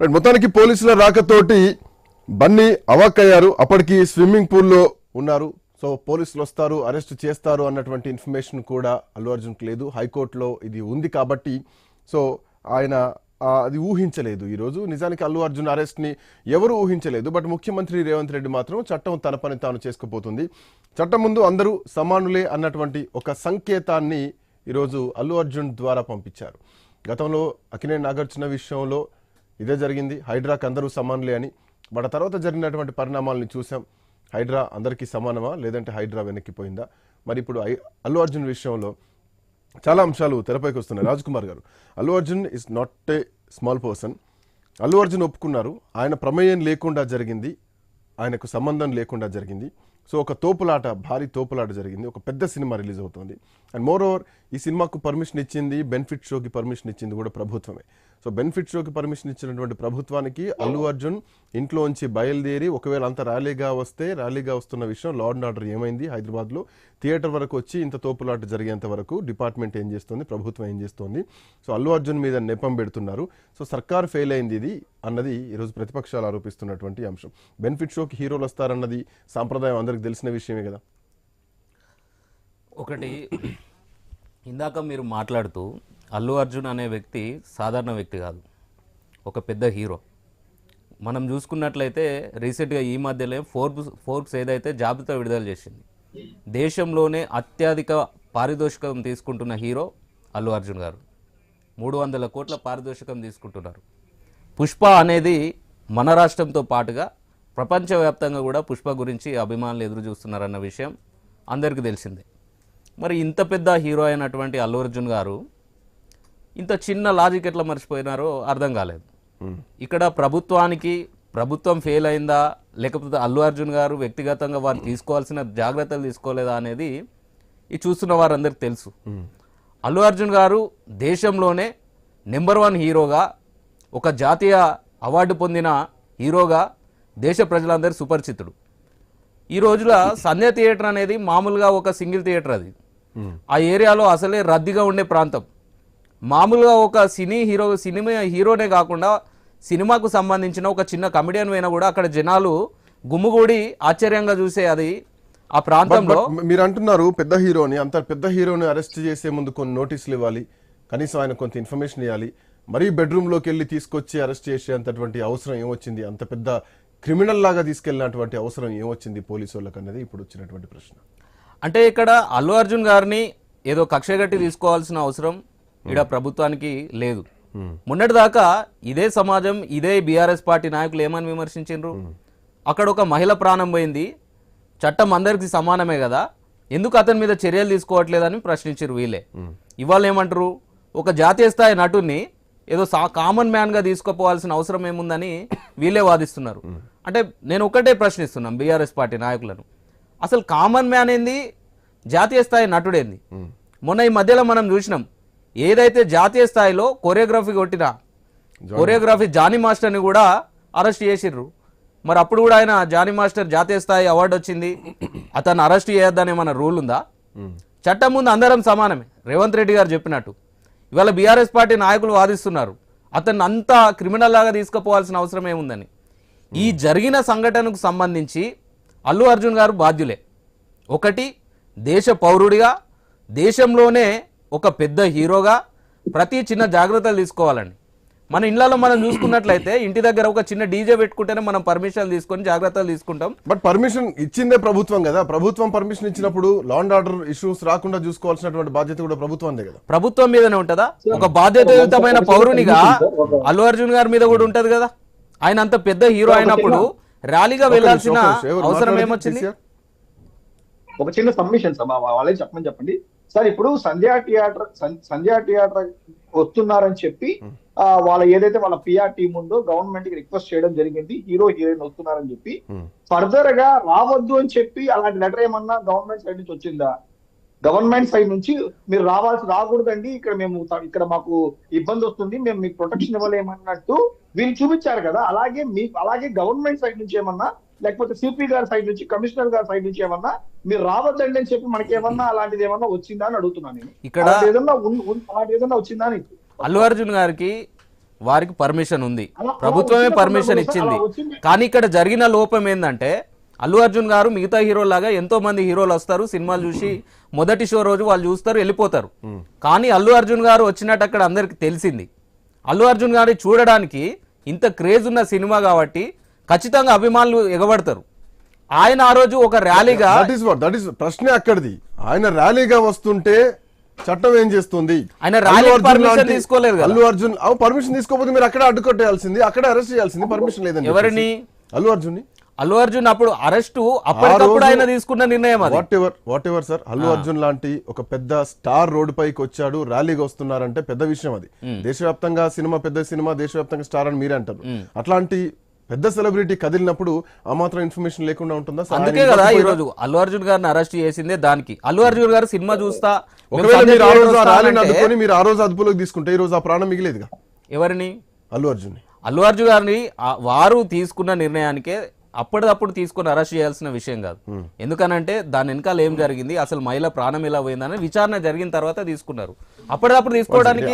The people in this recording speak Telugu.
రైట్, మొత్తానికి పోలీసుల రాకతోటి బన్నీ అవాక్కయ్యారు అప్పటికి స్విమ్మింగ్ పూల్లో ఉన్నారు. సో పోలీసులు వస్తారు అరెస్ట్ చేస్తారు అన్నటువంటి ఇన్ఫర్మేషన్ కూడా అల్లు అర్జున్కి లేదు. హైకోర్టులో ఇది ఉంది కాబట్టి సో ఆయన అది ఊహించలేదు ఈరోజు. నిజానికి అల్లు అర్జున్ అరెస్ట్ని ఎవరు ఊహించలేదు బట్ ముఖ్యమంత్రి రేవంత్ రెడ్డి మాత్రం చట్టం తన పని తాను చేసుకుపోతుంది. చట్టం ముందు అందరూ సమానులే అన్నటువంటి ఒక సంకేతాన్ని ఈరోజు అల్లు అర్జున్ ద్వారా పంపించారు. గతంలో అకినే నాగార్జున విషయంలో ఇదే జరిగింది. హైడ్రాకి అందరూ సమానులే అని. వాటి తర్వాత జరిగినటువంటి పరిణామాలను చూసాం. హైడ్రా అందరికీ సమానమా? లేదంటే హైడ్రా వెనక్కిపోయిందా మరి ఇప్పుడు అల్లు అర్జున్ విషయంలో చాలా అంశాలు తెరపైకి వస్తున్నాయి. రాజ్ కుమార్ గారు Allu Arjun is not a small person Allu Arjun ఒప్పుకున్నారు. ఆయన ప్రమేయం లేకుండా జరిగింది. ఆయనకు సంబంధం లేకుండా జరిగింది. సో ఒక తోపులాట భారీ తోపులాట జరిగింది. ఒక పెద్ద సినిమా రిలీజ్ అవుతుంది. అండ్ మోర్ ఓవర్ ఈ సినిమాకు పర్మిషన్ ఇచ్చింది బెనిఫిట్ షోకి పర్మిషన్ ఇచ్చింది కూడా ప్రభుత్వమే. సో బెనిఫిట్ షోకి పర్మిషన్ ఇచ్చినటువంటి ప్రభుత్వానికి అల్లు అర్జున్ ఇంట్లోంచి బయలుదేరి ఒకవేళ అంత ర్యాలీగా వస్తే ర్యాలీగా వస్తున్న విషయం లా అండ్ ఆర్డర్ ఏమైంది? హైదరాబాద్లో థియేటర్ వరకు వచ్చి ఇంత తోపులాట జరిగేంత వరకు డిపార్ట్మెంట్ ఏం చేస్తుంది? ప్రభుత్వం ఏం చేస్తుంది? సో అల్లు అర్జున్ మీద నెపం పెడుతున్నారు. సో సర్కార్ ఫెయిల్ అయింది ఇది అన్నది ఈరోజు ప్రతిపక్షాలు ఆరోపిస్తున్నటువంటి అంశం. బెనిఫిట్ షోకి హీరోలు వస్తారన్నది సాంప్రదాయం అందరికి తెలిసిన విషయమే కదా. ఒకటి ఇందాక మీరు మాట్లాడుతూ అల్లు అర్జున్ అనే వ్యక్తి సాధారణ వ్యక్తి కాదు. ఒక పెద్ద హీరో. మనం చూసుకున్నట్లయితే రీసెంట్గా ఈ మధ్యలో ఫోర్బ్స్ ఫోర్బ్స్ ఏదైతే జాబితా విడుదల చేసింది దేశంలోనే అత్యధిక పారితోషికం తీసుకుంటున్న హీరో అల్లు అర్జున్ గారు. మూడు వందల కోట్ల పారితోషికం తీసుకుంటున్నారు. పుష్ప అనేది మన రాష్ట్రంతో పాటుగా ప్రపంచవ్యాప్తంగా కూడా పుష్ప గురించి అభిమానులు ఎదురు చూస్తున్నారన్న విషయం అందరికీ తెలిసిందే. మరి ఇంత పెద్ద హీరో అయినటువంటి అల్లు అర్జున్ గారు ఇంత చిన్న లాజిక్ ఎట్లా మర్చిపోయినారో అర్థం కాలేదు. ఇక్కడ ప్రభుత్వానికి ప్రభుత్వం ఫెయిల్ అయిందా లేకపోతే అల్లు అర్జున్ గారు వ్యక్తిగతంగా వారు తీసుకోవాల్సిన జాగ్రత్తలు తీసుకోలేదా అనేది ఈ చూస్తున్న వారందరికీ తెలుసు. అల్లు అర్జున్ గారు దేశంలోనే నెంబర్ వన్ హీరోగా ఒక జాతీయ అవార్డు పొందిన హీరోగా దేశ ప్రజలందరూ సుపరిచితుడు. ఈ రోజుల సంధ్య థియేటర్ అనేది మామూలుగా ఒక సింగిల్ థియేటర్ అది. ఆ ఏరియాలో అసలే రద్దీగా ఉండే ప్రాంతం. మామూలుగా ఒక సినీ హీరో సినిమా హీరోనే కాకుండా సినిమాకు సంబంధించిన ఒక చిన్న కమెడియన్ అయినా కూడా అక్కడ జనాలు గుమ్ముగూడి ఆశ్చర్యంగా చూసే అది ఆ ప్రాంతంలో. మీరు అంటున్నారు పెద్ద హీరోని అంత పెద్ద హీరోని అరెస్ట్ చేసే ముందు కొన్ని నోటీసులు ఇవ్వాలి కనీసం ఆయన కొంత ఇన్ఫర్మేషన్ ఇవ్వాలి. మరీ బెడ్రూమ్లోకి వెళ్ళి తీసుకొచ్చి అరెస్ట్ చేసేంతటువంటి అవసరం ఏమొచ్చింది? అంత పెద్ద క్రిమినల్ లాగా తీసుకెళ్ళినటువంటి అవసరం ఏమొచ్చింది పోలీసు వాళ్ళకి అన్నది ఇప్పుడు వచ్చినటువంటి ప్రశ్న. అంటే ఇక్కడ అల్లు అర్జున్ గారిని ఏదో కక్షగట్టి తీసుకోవాల్సిన అవసరం ఇక్కడ ప్రభుత్వానికి లేదు. మొన్నటి దాకా ఇదే సమాజం ఇదే బీఆర్ఎస్ పార్టీ నాయకులు ఏమని విమర్శించారు అక్కడ ఒక మహిళ ప్రాణం పోయింది. చట్టం అందరికీ సమానమే కదా. ఎందుకు అతని మీద చర్యలు తీసుకోవట్లేదని ప్రశ్నించారు వీళ్ళే. ఇవాళ ఏమంటారు? ఒక జాతీయ స్థాయి నటుని ఏదో సా కామన్ మ్యాన్గా తీసుకుపోవాల్సిన అవసరం ఏముందని వీళ్ళే వాదిస్తున్నారు. అంటే నేను ఒకటే ప్రశ్నిస్తున్నాం బీఆర్ఎస్ పార్టీ నాయకులను. అసలు కామన్ మ్యాన్ ఏంది? జాతీయ స్థాయి నటుడేంది? మొన్న ఈ మధ్యలో మనం చూసినాం. ఏదైతే జాతీయ స్థాయిలో కొరియోగ్రఫీ కొట్టిన కొరియోగ్రఫీ జానీ మాస్టర్ని కూడా అరెస్ట్ చేసిర్రు. మరి అప్పుడు కూడా ఆయన జానీ మాస్టర్ జాతీయ స్థాయి అవార్డు వచ్చింది. అతను అరెస్ట్ చేయొద్దని ఏమన్నా రూల్ ఉందా? చట్టం ముందు అందరం సమానమే రేవంత్ రెడ్డి గారు చెప్పినట్టు. ఇవాళ బీఆర్ఎస్ పార్టీ నాయకులు వాదిస్తున్నారు. అతన్ని అంత క్రిమినల్ లాగా తీసుకుపోవాల్సిన అవసరం ఏముందని. ఈ జరిగిన సంఘటనకు సంబంధించి అల్లు అర్జున్ గారు బాధ్యులే. ఒకటి దేశ పౌరుడిగా దేశంలోనే ఒక పెద్ద హీరోగా ప్రతి చిన్న జాగ్రత్తలు తీసుకోవాలండి. మన ఇళ్ళలో మనం చూసుకున్నట్లయితే ఇంటి దగ్గర ఒక చిన్న డీజే పెట్టుకుంటేనే మనం పర్మిషన్ తీసుకొని జాగ్రత్తలు తీసుకుంటాం. బట్ పర్మిషన్ ఇచ్చిందే ప్రభుత్వం కదా. ప్రభుత్వం పర్మిషన్ ఇచ్చినప్పుడు లా అండ్ ఆర్డర్ ఇష్యూస్ రాకుండా చూసుకోవాల్సినటువంటి బాధ్యత కూడా ప్రభుత్వందే కదా. ప్రభుత్వం మీదనే ఉంటుందా? ఒక బాధ్యతాయుతమైన పౌరునిగా అల్లు అర్జున్ గారి మీద కూడా ఉంటది కదా. ఆయన అంత పెద్ద హీరో అయినప్పుడు ర్యాలీగా వెళ్ళాల్సిన అవసరం? ఏమొచ్చింది? ఒక చిన్న సబ్మిషన్ వాళ్ళే చెప్పమని చెప్పండి. సార్ ఇప్పుడు సంధ్యా థియేటర్ సంధ్యా థియేటర్ వస్తున్నారని చెప్పి వాళ్ళ ఏదైతే వాళ్ళ పిఆర్ టీం ఉందో గవర్నమెంట్కి రిక్వెస్ట్ చేయడం జరిగింది హీరో హీరోయిన్ వస్తున్నారని చెప్పి. ఫర్దర్గా రావద్దు అని చెప్పి అలాంటి లెటర్ ఏమన్నా గవర్నమెంట్ సైడ్ నుంచి వచ్చిందా? గవర్నమెంట్ సైడ్ నుంచి మీరు రావాల్సి రాకూడదండి ఇక్కడ మేము ఇక్కడ మాకు ఇబ్బంది వస్తుంది మేము మీకు ప్రొటెక్షన్ ఇవ్వలేమన్నట్టు వీళ్ళు చూపించారు కదా అలాగే మీ అలాగే గవర్నమెంట్ సైడ్ నుంచి ఏమన్నా లేకపోతే సిపి గారి సైడ్ నుంచి కమిషనర్ గారి సైడ్ నుంచి ఏమన్నా మీరు రావద్దండి అని చెప్పి మనకి ఏమన్నా అలాంటిది ఏమన్నా వచ్చిందా అని అడుగుతున్నాను నేను. ఇక్కడ అలాంటి ఏదన్నా అలాంటి వచ్చిందా అని అల్లు అర్జున్ గారికి వారికి పర్మిషన్ ఉంది. ప్రభుత్వమే పర్మిషన్ ఇచ్చింది. కానీ ఇక్కడ జరిగిన లోపం ఏంటంటే అల్లు అర్జున్ గారు మిగతా హీరోలాగా ఎంతో మంది హీరోలు వస్తారు. సినిమాలు చూసి మొదటి షో రోజు వాళ్ళు చూస్తారు వెళ్ళిపోతారు. కానీ అల్లు అర్జున్ గారు వచ్చినట్టు అక్కడ అందరికి తెలిసింది. అల్లు అర్జున్ గారిని చూడడానికి ఇంత క్రేజ్ ఉన్న సినిమా కాబట్టి ఖచ్చితంగా అభిమానులు ఎగబడతారు. ఆయన ఆ రోజు ఒక ర్యాలీగా that is what that is ప్రశ్నే అక్కడిది. ఆయన ర్యాలీగా వస్తుంటే చట్టం ఏం చేస్తుంది? ఆయన లాంటి- తీసుకోలేదు. అల్లు అర్జున్ పర్మిషన్ తీసుకోకపోతే మీరు అక్కడే అడ్డుకొట్టేయాల్సింది అక్కడే అరెస్ట్ చేయాల్సింది పర్మిషన్ లేదని ఎవరిని? అల్లు అర్జున్ అల్లు అర్జున్ అప్పుడు అరెస్టు అప్పటికప్పుడు ఆయన తీసుకున్న నిర్ణయం అది. Whatever whatever sir Allu Arjun లాంటి ఒక పెద్ద స్టార్ రోడ్డు పైకి వచ్చాడు ర్యాలీగా వస్తున్నారంటే పెద్ద విషయం అది. దేశవ్యాప్తంగా సినిమా పెద్ద సినిమా దేశవ్యాప్తంగా స్టార్ అని మీరే అంటారు. అట్లాంటి పెద్ద సెలబ్రిటీ కదిలినప్పుడు ఆ మాత్రం ఇన్ఫర్మేషన్ లేకుండా ఉంటుందా? అందుకే కదా ఈ రోజు అల్లు అర్జున్ గారిని అరెస్ట్ చేసిందే దానికి. అల్లు అర్జున్ గారు సినిమా చూస్తా ఒకవేళ మీరు ఆ రోజు మీరు ఆ అదుపులోకి తీసుకుంటే ఈ రోజు ఆ ప్రాణం మిగిలేదుగా? ఎవరిని? అల్లు అర్జున్ అల్లు అర్జున్ గారిని ఆ- వారు తీసుకున్న నిర్ణయానికే అప్పటిదప్పుడు తీసుకొని అరెస్ట్ చేయాల్సిన విషయం కాదు. ఎందుకనంటే దాని వెనకాల ఏం జరిగింది? అసలు మహిళ ప్రాణం ఎలా పోయిందని విచారణ జరిగిన తర్వాత తీసుకున్నారు. అప్పటిదప్పుడు తీసుకోవడానికి